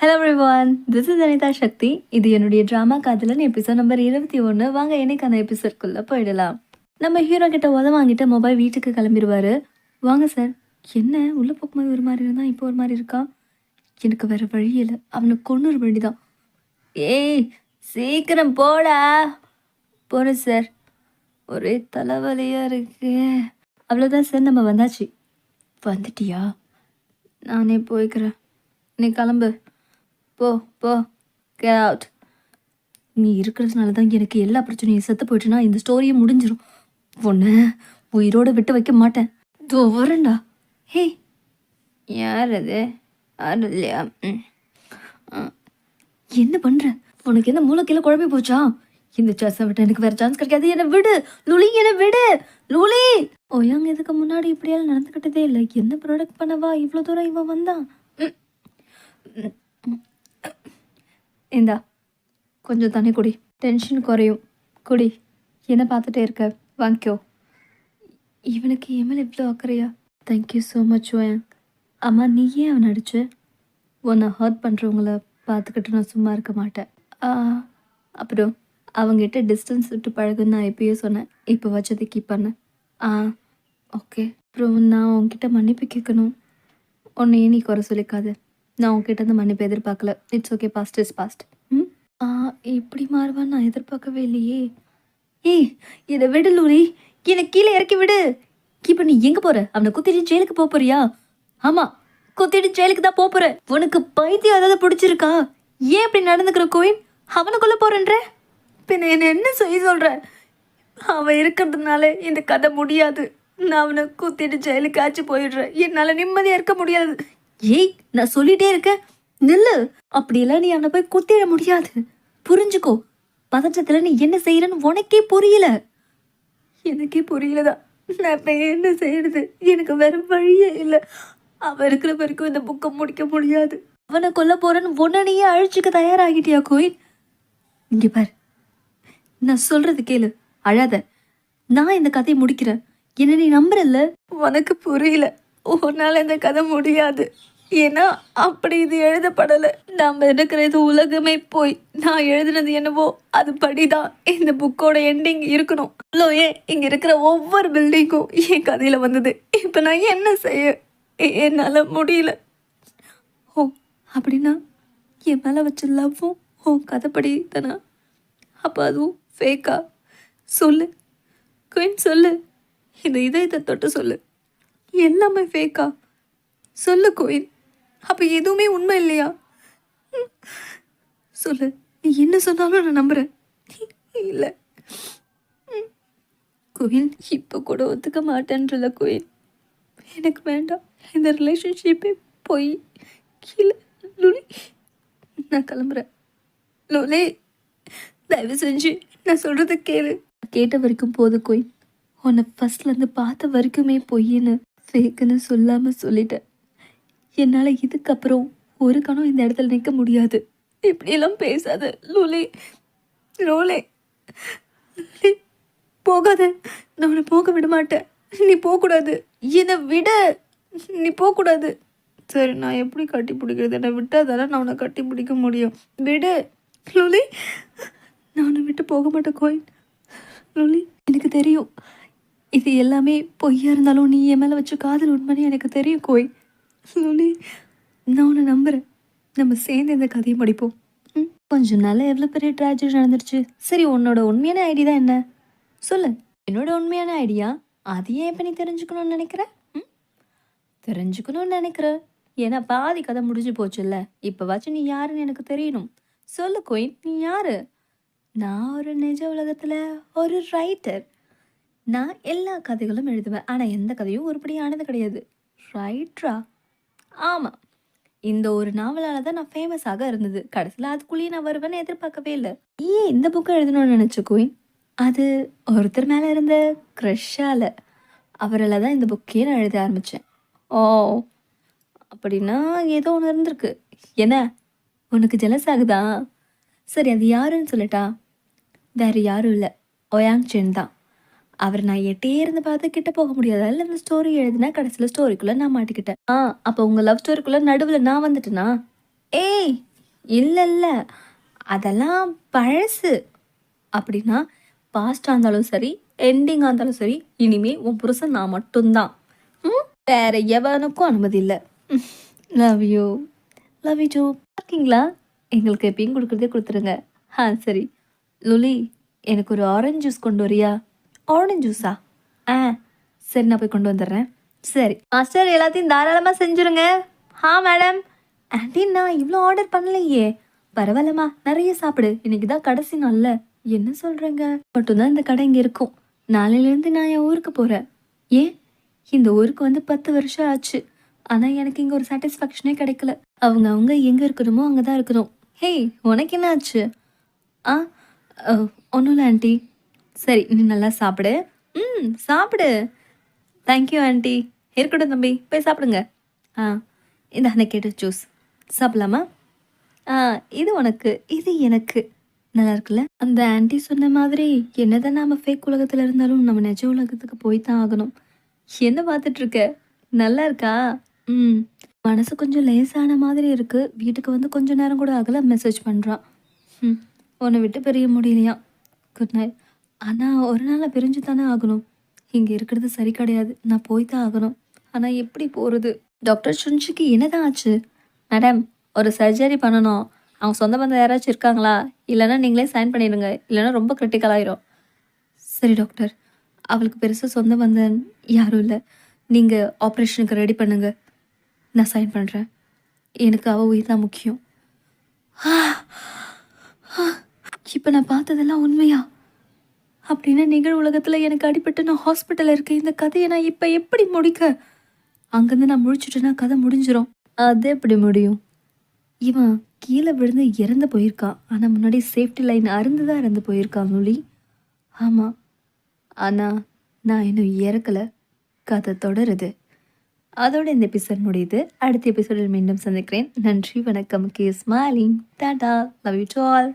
Hello everyone this is Anitha Sakthi இது என்னுடைய drama காதலன் எபிசோட் நம்பர் இருபத்தி ஒன்று வாங்க எனக்கு அந்த எபிசோட்குள்ளே போயிடலாம். நம்ம ஹீரோ கிட்ட உத வாங்கிட்டு மொபைல் வீட்டுக்கு கிளம்பிடுவார். வாங்க சார் என்ன? உள்ளே போகும்போது ஒரு மாதிரி இருந்தால் இப்போ ஒரு மாதிரி இருக்கா? எனக்கு வேறு வழி இல்லை. அவனை வழி வேண்டிதான். ஏய் சீக்கிரம் போடா. போகிறேன் சார் ஒரே தலைவலியாக இருக்கு. அவ்வளோதான் சார் நம்ம வந்தாச்சு. வந்துட்டியா? நானே போய்க்கிறேன். நீ கிளம்பு. போ போ கெட் அவுட் நீ இருக்கிறதுனால தான் எனக்கு எல்லா பிரச்சனையும் செத்து போயிட்டுனா இந்த ஸ்டோரியே முடிஞ்சிடும் உன்னை உயிரோடு விட்டு வைக்க மாட்டேன். தோ ஹே யார் அது? யார் இல்லையா ம். என்ன பண்ணுற உனக்கு என்ன மூளைக்கில குழம்பி போச்சா? இந்த சான்ஸை விட்டு எனக்கு வேற சான்ஸ் கிடைக்காது. என்னை விடு. லுலி என்னை விடு. லுலி. ஓயாங்க இதுக்கு முன்னாடி இப்படியால் நடந்துக்கிட்டதே இல்லை. என்ன ப்ராடக்ட் பண்ணவா? இவ்வளோ தூரம் இவன் வந்தான். ம். இந்தா கொஞ்சம் தண்ணி குடி. டென்ஷன் குறையும். குடி. என்ன பார்த்துட்டே இருக்க? வாங்கிக்கோ. இவனுக்கு என் மேலே இவ்வளோ அக்கறையா? தேங்க்யூ ஸோ மச் ஓயங் அம்மா நீ ஏன் அவன் நடிச்ச உன்னை ஹர்ட் பண்ணுறவங்கள பார்த்துக்கிட்டு நான் சும்மா இருக்க மாட்டேன். அப்புறம் அவங்ககிட்ட டிஸ்டன்ஸ் விட்டு பழகுன்னு நான் எப்பயோ சொன்னேன். இப்போ வச்சதை கீப் பண்ணேன் ஆ ஓகே அப்புறம் நான் உன்கிட்ட மன்னிப்பு கேட்கணும். உன்னையே நீ குறை சொல்லிக்காது. நான் உன்கிட்ட இருந்து மன்னிப்பு எதிர்பார்க்கல. It's okay past is past hmm? ஆ இப்படி மாறுவான்னு நான் எதிர்பார்க்கவே இல்லையே. ஏய் இதை விடு லூரி. என்னை கீழே இறக்கி விடு. இப்போ நீ எங்கே போற? அவனை குத்திட்டு ஜெயிலுக்கு போக போறியா? ஆமாம் குத்திட்டு ஜெயிலுக்கு தான் போக போற. உனக்கு பைத்தியம் ஏதாவது பிடிச்சிருக்கா? ஏன் இப்படி நடந்துக்கிற கோயின் அவனுக்குள்ள போறேன்ற. பின்ன என்ன என்ன செய்ய சொல்ற? அவன் இருக்கிறதுனால இந்த கதை முடியாது. நான் அவனை குத்திட்டு ஜெயிலுக்கு ஆச்சு போயிடுறேன். என்னால் நிம்மதியாக இருக்க முடியாது. ஏய் நான் சொல்லிட்டே இருக்கேன் நில்லு. அப்படியெல்லாம் நீ அவனை போய் குத்திட முடியாது. புரிஞ்சுக்கோ. பதற்றத்தில் நீ என்ன செய்யறன்னு உனக்கே புரியல. எனக்கே புரியலதா நான் இப்போ என்ன செய்யறது? எனக்கு வேற வழியே இல்லை. அவன் இருக்கிற வரைக்கும் இந்த புக்கை முடிக்க முடியாது. அவனை கொல்ல போறேன்னு உடனேயே அழிச்சுக்க தயாராகிட்டியா கோயில்? இங்க பாரு. நான் சொல்றது கேளு. அழாத. நான் இந்த கதையை முடிக்கிறேன். என்ன நீ நம்புறல்ல? உனக்கு புரியல. உன்னால் இந்த கதை முடியாது. ஏன்னா அப்படி இது எழுதப்படலை. நாம் இருக்கிறது உலகமே போய் நான் எழுதுனது என்னவோ அது படிதான். இந்த புக்கோட எண்டிங் இருக்கணும். அவ்வளோ ஏன் இங்கே இருக்கிற ஒவ்வொரு பில்டிங்கும் என் கதையில் வந்தது. இப்போ நான் என்ன செய்ய? என்னால் முடியல. ஓ அப்படின்னா என் மேலே வச்ச லவ்வும் ஓ கதைப்படி தானா? அப்போ அதுவும் ஃபேக்கா சொல்லு. குயின் சொல்லு. இந்த இதயத்தை தொட்டு சொல்லு. எல்லாமே ஃபேக்கா சொல்லு கோயில். அப்போ எதுவுமே உண்மை இல்லையா? சொல்லு. நீ என்ன சொன்னாலும் நான் நம்புகிறேன் இல்லை. கோயில் இப்போ கூட ஒத்துக்க மாட்டேன்றல கோயில். எனக்கு வேண்டாம். இந்த ரிலேஷன்ஷிப்பே போய் கீழே லுலி நான் கிளம்புறேன். லோலே தயவு செஞ்சு நான் சொல்கிறத கேளு. கேட்ட வரைக்கும் போது கோயில். உன்னை ஃபர்ஸ்ட்லேருந்து பார்த்த வரைக்குமே பொய்ன்னு. ஃபேக்குன்னு சொல்லாமல் சொல்லிட்டேன். என்னால் இதுக்கப்புறம் ஒரு கணம் இந்த இடத்துல நிற்க முடியாது. இப்படியெல்லாம் பேசாத லூலே லோலே. போகாத. நான் உன்னை போக விட மாட்டேன். நீ போகக்கூடாது. என்னை விட. நீ போகக்கூடாது. சரி நான் எப்படி கட்டி பிடிக்கிறது? என்னை விட்டாதால நான் உன்னை கட்டி பிடிக்க முடியும். விடு. லூலி நான் உன்னை விட்டு போக மாட்டேன் கோயில் லூலி எனக்கு தெரியும். இது எல்லாமே பொய்யா இருந்தாலும் நீ என் மேலே வச்ச காதல் உண்மைன்னு எனக்கு தெரியும் கோய். சொல்லி. நான் உன்னை நம்புகிறேன் நம்ம சேர்ந்து இந்த கதையை படிப்போம் ம்? கொஞ்ச நாள் எவ்வளோ பெரிய ட்ராஜடி நடந்துருச்சு. சரி உன்னோட உண்மையான ஐடி தான் என்ன? சொல்லு. என்னோட உண்மையான ஐடியா அது ஏன் இப்போ நீ தெரிஞ்சுக்கணும்னு நினைக்கிற? ம்? தெரிஞ்சுக்கணும்னு நினைக்கிற. ஏன்னா பாதி கதை முடிஞ்சு போச்சுல்ல. இப்போவாச்சும் நீ யாருன்னு எனக்கு தெரியணும். சொல்லு கோயின் நீ யாரு? நான் ஒரு நிஜ உலகத்தில் ஒரு ரைட்டர் நான் எல்லா கதைகளும் எழுதுவேன். ஆனால் எந்த கதையும் உருப்படியானது கிடையாது. ரைட்ரா ஆமாம் இந்த ஒரு நாவலால் தான் நான் ஃபேமஸாக இருந்தது. கடைசியில் அதுக்குள்ளேயே நான் வருவேன்னு எதிர்பார்க்கவே இல்லை. ஏன் இந்த புக்கை எழுதணும்னு நினச்ச அது ஒருத்தர் மேலே இருந்த க்ரஷ்ஷால் அவரால் தான் இந்த புக்கையே நான் எழுத ஆரம்பித்தேன் ஓ அப்படின்னா ஏதோ ஒன்று இருந்திருக்கு. என்ன? உனக்கு ஜெலஸ் ஆகுதா? சரி அது யாருன்னு சொல்லட்டா? வேறு யாரும் இல்லை. ஒயாங் சென் தான். அவர் நான் எட்டே இருந்து பார்த்து கிட்ட போக முடியாதால இந்த ஸ்டோரி எழுதினா கடைசியில் ஸ்டோரிக்குள்ளே நான் மாட்டிக்கிட்டேன். ஆ அப்போ உங்கள் லவ் ஸ்டோரிக்குள்ளே நடுவில் நான் வந்துட்டேனா? ஏய் இல்லை இல்லை அதெல்லாம் பழசு. அப்படின்னா பாஸ்டாக இருந்தாலும் சரி எண்டிங்காக இருந்தாலும் சரி இனிமே உன் புருஷன் நான் மட்டும்தான். ம்? வேற எவனுக்கும் அனுமதி இல்லை. Love you love you Jo இருக்கீங்களா எங்களுக்கு எப்பயும் கொடுக்குறதே கொடுத்துருங்க. ஆ சரி. லுலி எனக்கு ஒரு ஆரஞ்சு ஜூஸ் கொண்டு வரியா? ஆரஞ்சு ஜூஸா ஆ? சரி நான் போய் கொண்டு வந்துடுறேன். சரி மாஸ்டர் எல்லாத்தையும் தாராளமாக செஞ்சுருங்க. ஆ மேடம். ஆண்டி நான் இவ்வளோ ஆர்டர் பண்ணலையே. பரவாயில்லம்மா நிறைய சாப்பிடு. இன்னைக்கு தான் கடைசி நாள்ல. என்ன சொல்கிறேங்க மட்டும்தான் இந்த கடை இங்கே இருக்கும். நாளையிலேருந்து நான் என் ஊருக்கு போகிறேன் ஏன்? இந்த ஊருக்கு வந்து பத்து வருஷம் ஆச்சு. ஆனால் எனக்கு இங்கே ஒரு சாட்டிஸ்ஃபேக்ஷனே கிடைக்கல. அவங்க அவங்க எங்கே இருக்கணுமோ அங்கே தான் இருக்கணும். ஹேய் உனக்கு என்ன ஆச்சு ஆ ஒன்றும் இல்லை ஆண்டி. சரி நீ நல்லா சாப்பிடு. ம் சாப்பிடு. தேங்க்யூ ஆண்டி இருக்கட்டும் தம்பி போய் சாப்பிடுங்க. ஆ இந்த அந்த கேட்ட ஜூஸ் சாப்பிடலாமா? ஆ இது உனக்கு இது எனக்கு. நல்லா இருக்குல்ல? அந்த ஆண்டி சொன்ன மாதிரி என்னதான் நாம் ஃபேக் உலகத்தில் இருந்தாலும் நம்ம நிஜ உலகத்துக்கு போய் தான் ஆகணும். என்ன பார்த்துட்ருக்க நல்லா இருக்கா? ம். மனசு கொஞ்சம் லேசான மாதிரி இருக்குது வீட்டுக்கு வந்து கொஞ்சம் நேரம் கூட ஆகலை மெசேஜ் பண்ணுறான் ம் உன்னை விட்டு பிரிய முடியலையா? குட் நைட் ஆனால் ஒரு நாளில் பிரிஞ்சு தானே ஆகணும். இங்கே இருக்கிறது சரி கிடையாது. நான் போய் தான் ஆகணும். ஆனால் எப்படி போகிறது டாக்டர் சுன்ஷிக்கு என்னதான் ஆச்சு? மேடம் ஒரு சர்ஜரி பண்ணணும். அவங்க சொந்த பந்தம் யாராச்சும் இருக்காங்களா? இல்லைன்னா நீங்களே சைன் பண்ணிடுங்க. இல்லைன்னா ரொம்ப கிரிட்டிக்கல் ஆயிரும். சரி டாக்டர். அவளுக்கு பெருசாக சொந்த பந்தம் யாரும் இல்லை. நீங்கள் ஆப்ரேஷனுக்கு ரெடி பண்ணுங்க. நான் சைன் பண்ணுறேன் எனக்கு அவள் உயிர் தான் முக்கியம். இப்போ நான் பார்த்ததெல்லாம் உண்மையா? அப்படின்னா நிகழ் உலகத்தில் எனக்கு அடிபட்டு நான் ஹாஸ்பிட்டலில் இருக்கேன். இந்த கதையை நான் இப்போ எப்படி முடிக்க? அங்கேருந்து நான் முழிச்சிட்டேன்னா கதை முடிஞ்சிடும் அது எப்படி முடியும்? இவன் கீழே விழுந்து இறந்து போயிருக்கான் ஆனால் முன்னாடி சேஃப்டி லைன் அருந்து தான் இறந்து போயிருக்கான் நொலி ஆமாம் ஆனால் நான் இன்னும் இறக்கலை. கதை தொடருது. அதோட இந்த எபிசோட் முடியுது. அடுத்த எபிசோடில் மீண்டும் சந்திக்கிறேன். நன்றி வணக்கம் keep smiling. Tata. Love you to all